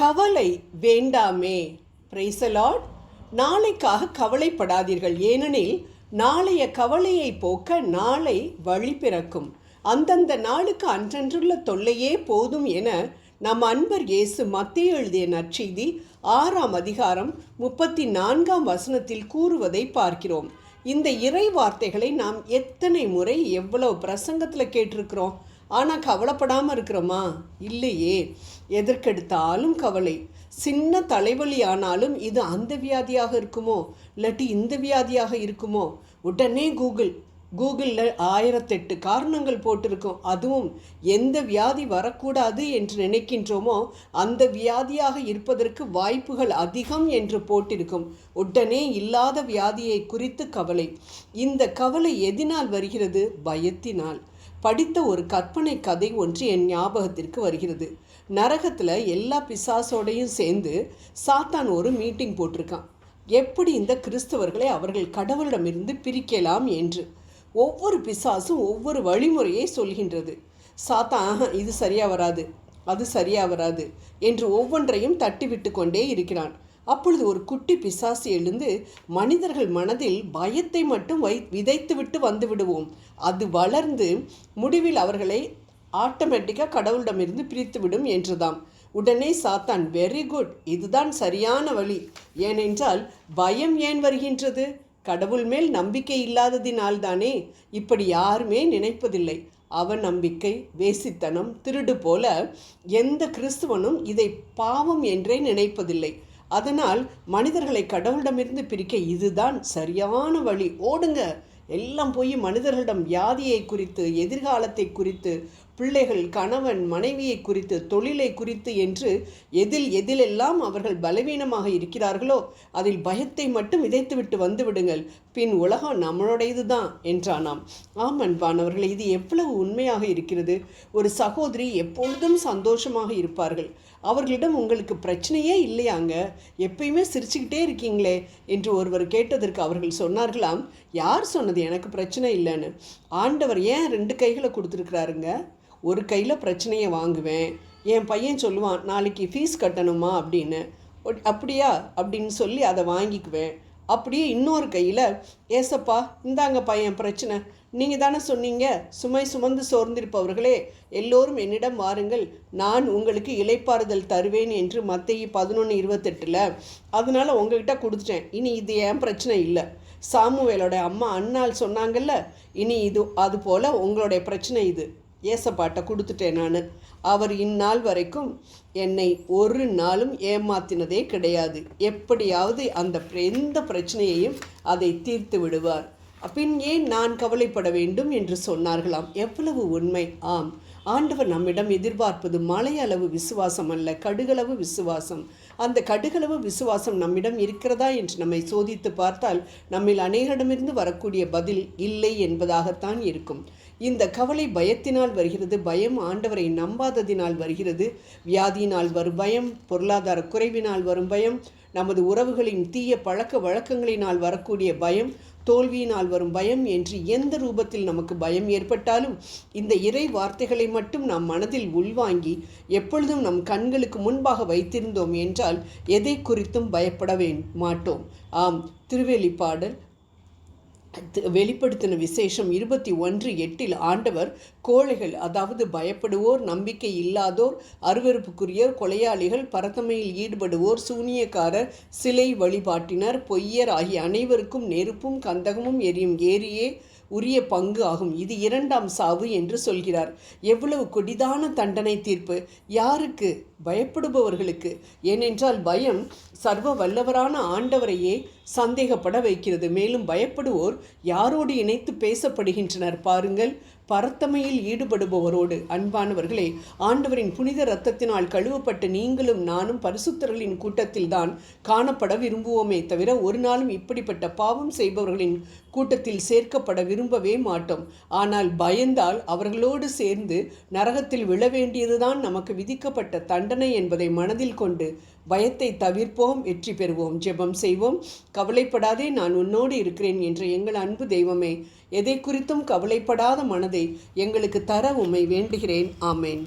கவலை வேண்டாமே. பிரைசலாட் நாளைக்காக கவலைப்படாதீர்கள். ஏனெனில் நாளைய கவலையை போக்க நாளை வழி பிறக்கும். அந்தந்த நாளுக்கு அன்றன்றுள்ள தொல்லையே போதும் என நம் அன்பர் இயேசு மத்திய எழுதிய நற்செய்தி ஆறாம் அதிகாரம் முப்பத்தி நான்காம் வசனத்தில் கூறுவதை பார்க்கிறோம். இந்த இறை வார்த்தைகளை நாம் எத்தனை முறை எவ்வளவு பிரசங்கத்தில் கேட்டிருக்கிறோம்? ஆனால் கவலைப்படாமல் இருக்கிறோமா? இல்லையே. எதற்கெடுத்தாலும் கவலை. சின்ன தலைவலி ஆனாலும் இது அந்த வியாதியாக இருக்குமோ? இல்லாட்டி இந்த வியாதியாக இருக்குமோ? உடனே கூகுள். கூகுளில் ஆயிரத்தெட்டு காரணங்கள் போட்டிருக்கோம். அதுவும் எந்த வியாதி வரக்கூடாது என்று நினைக்கின்றோமோ அந்த வியாதியாக இருப்பதற்கு வாய்ப்புகள் அதிகம் என்று போட்டிருக்கும். உடனே இல்லாத வியாதியை குறித்து கவலை. இந்த கவலை எதினால் வருகிறது? பயத்தினால். படித்த ஒரு கற்பனை கதை ஒன்று என் ஞாபகத்திற்கு வருகிறது. நரகத்தில் எல்லா பிசாசோடையும் சேர்ந்து சாத்தான் ஒரு மீட்டிங் போட்டிருக்கான். எப்படி இந்த கிறிஸ்தவர்களை அவர்கள் கடவுளிடமிருந்து பிரிக்கலாம் என்று. ஒவ்வொரு பிசாசும் ஒவ்வொரு வழிமுறையை சொல்கின்றது. சாத்தான் இது சரியாக வராது. அது சரியாக வராது என்று ஒவ்வொன்றையும் தட்டிவிட்டு கொண்டே இருக்கிறான். அப்பொழுது ஒரு குட்டி பிசாசு எழுந்து மனிதர்கள் மனதில் பயத்தை மட்டும் வை விதைத்துவிட்டு வந்து விடுவோம். அது வளர்ந்து முடிவில் அவர்களை ஆட்டோமேட்டிக்காக கடவுளிடமிருந்து பிரித்துவிடும் என்றுதாம் உடனே சாத்தான் வெரி குட் இதுதான் சரியான வழி. ஏனென்றால் பயம் ஏன் வருகின்றது? கடவுள் மேல் நம்பிக்கை இல்லாததினால்தானே. இப்படி யாருமே நினைப்பதில்லை. அவநம்பிக்கை வேசித்தனம் திருடு போல எந்த கிறிஸ்துவனும் இதை பாவம் என்றே நினைப்பதில்லை. அதனால் மனிதர்களை கடவுளிடமிருந்து பிரிக்க இதுதான் சரியான வழி. ஓடுங்க. எல்லாம் போய் மனிதர்களிடம் வியாதியை குறித்து எதிர்காலத்தை குறித்து பிள்ளைகள் கணவன் மனைவியை குறித்து தொழிலை குறித்து என்று எதில் எதிலெல்லாம் அவர்கள் பலவீனமாக இருக்கிறார்களோ அதில் பயத்தை மட்டும் விதைத்துவிட்டு வந்து விடுங்கள் பின் உலகம் நம்மளுடையது தான் என்றானாம். ஆம் அன்பானவர்கள் இது எவ்வளவு உண்மையாக இருக்கிறது. ஒரு சகோதரி எப்பொழுதும் சந்தோஷமாக இருப்பார்கள். அவர்களிடம் உங்களுக்கு பிரச்சனையே இல்லையாங்க? எப்பயுமே சிரிச்சுக்கிட்டே இருக்கீங்களே என்று ஒருவர் கேட்டதற்கு அவர்கள் சொன்னார்களாம். யார் சொன்னது? எனக்கு பிரச்சனை இல்லைன்னு. ஆண்டவர் ஏன் ரெண்டு கைகளை கொடுத்துருக்குறாருங்க? ஒரு கையில் பிரச்சனையை வாங்குவேன். என் பையன் சொல்லுவான் நாளைக்கு ஃபீஸ் கட்டணுமா? அப்படின்னு. அப்படியா? அப்படின்னு சொல்லி அதை வாங்கிக்குவேன். அப்படியே இன்னொரு கையில் ஏசப்பா இந்தாங்க பையன் பிரச்சனை. நீங்கள் தானே சொன்னீங்க சுமை சுமந்து சோர்ந்திருப்பவர்களே எல்லோரும் என்னிடம் வாருங்கள். நான் உங்களுக்கு இலைப்பாறுதல் தருவேன் என்று மத்திய பதினொன்று இருபத்தெட்டில் அதனால் உங்ககிட்ட கொடுத்துட்டேன். இனி இது ஏன் பிரச்சனை இல்லை. சாமுவேலோட அம்மா அண்ணால் சொன்னாங்கல்ல இனி இது அது போல் உங்களுடைய பிரச்சனை இது. ஏசப்பாட்டை கொடுத்துட்டேன் நான். அவர் இந்நாள் வரைக்கும் என்னை ஒரு நாளும் ஏமாத்தினதே கிடையாது. எப்படியாவது அந்த எந்த பிரச்சனையையும் அதை தீர்த்து விடுவார். பின் ஏன் நான் கவலைப்பட வேண்டும் என்று சொன்னார்களாம்? எவ்வளவு உண்மை. ஆம். ஆண்டவர் நம்மிடம் எதிர்பார்ப்பது மலையளவு விசுவாசம் அல்ல கடுகளவு விசுவாசம். அந்த கடுகளவு விசுவாசம் நம்மிடம் இருக்கிறதா என்று நம்மை சோதித்து பார்த்தால் நம்மில் அநேகரிடமிருந்து வரக்கூடிய பதில் இல்லை என்பதாகத்தான் இருக்கும். இந்த கவலை பயத்தினால் வருகிறது பயம் ஆண்டவரை நம்பாததினால் வருகிறது. வியாதியினால் வரும் பயம் பொருளாதார குறைவினால் வரும் பயம் நமது உறவுகளின் தீய பழக்க வழக்கங்களினால் வரக்கூடிய பயம் தோல்வியினால் வரும் பயம் என்று எந்த ரூபத்தில் நமக்கு பயம் ஏற்பட்டாலும் இந்த இறை வார்த்தைகளை மட்டும் நாம் மனதில் உள்வாங்கி எப்பொழுதும் நம் கண்களுக்கு முன்பாக வைத்திருந்தோம் என்றால் எதை குறித்தும் பயப்பட மாட்டோம். ஆம் திருவேலிப்பாடல் வெளிப்படுத்தின விசேஷம் இருபத்தி ஒன்று எட்டில் ஆண்டவர் கோழைகள் அதாவது பயப்படுவோர் நம்பிக்கை இல்லாதோர் அருவறுப்புக்குரியர் கொலையாளிகள் பரத்தமையில் ஈடுபடுவோர் சூனியக்காரர் சிலை வழிபாட்டினர் பொய்யர் ஆகிய அனைவருக்கும் நெருப்பும் கந்தகமும் எரியும் ஏரியே உரிய பங்கு ஆகும். இது இரண்டாம் சாவு என்று சொல்கிறார். எவ்வளவு கொடிதான தண்டனை தீர்ப்பு? யாருக்கு பயப்படுபவர்களுக்கு? ஏனென்றால் பயம் சர்வ வல்லவரான ஆண்டவரையே சந்தேகப்பட வைக்கிறது. மேலும் பயப்படுவோர் யாரோடு இணைத்து பேசப்படுகின்றனர்? பாருங்கள். பரத்தமையில் ஈடுபடுபவரோடு. அன்பானவர்களே ஆண்டவரின் புனித ரத்தத்தினால் கழுவப்பட்டு நீங்களும் நானும் பரிசுத்தர்களின் கூட்டத்தில் தான் காணப்பட விரும்புவோமே தவிர ஒரு நாளும் இப்படிப்பட்ட பாவம் செய்பவர்களின் கூட்டத்தில் சேர்க்கப்பட விரும்பவே மாட்டோம். ஆனால் பயந்தால் அவர்களோடு சேர்ந்து நரகத்தில் விழ வேண்டியதுதான் நமக்கு விதிக்கப்பட்ட தண்டனை என்பதை மனதில் கொண்டு பயத்தை தவிர்ப்போம் வெற்றி பெறுவோம் ஜெபம் செய்வோம். கவலைப்படாதே நான் உன்னோடு இருக்கிறேன் என்ற எங்கள் அன்பு தெய்வமே. எதை குறித்தும் கவலைப்படாத மனதை எங்களுக்கு தர உம்மை வேண்டுகிறேன். ஆமேன்.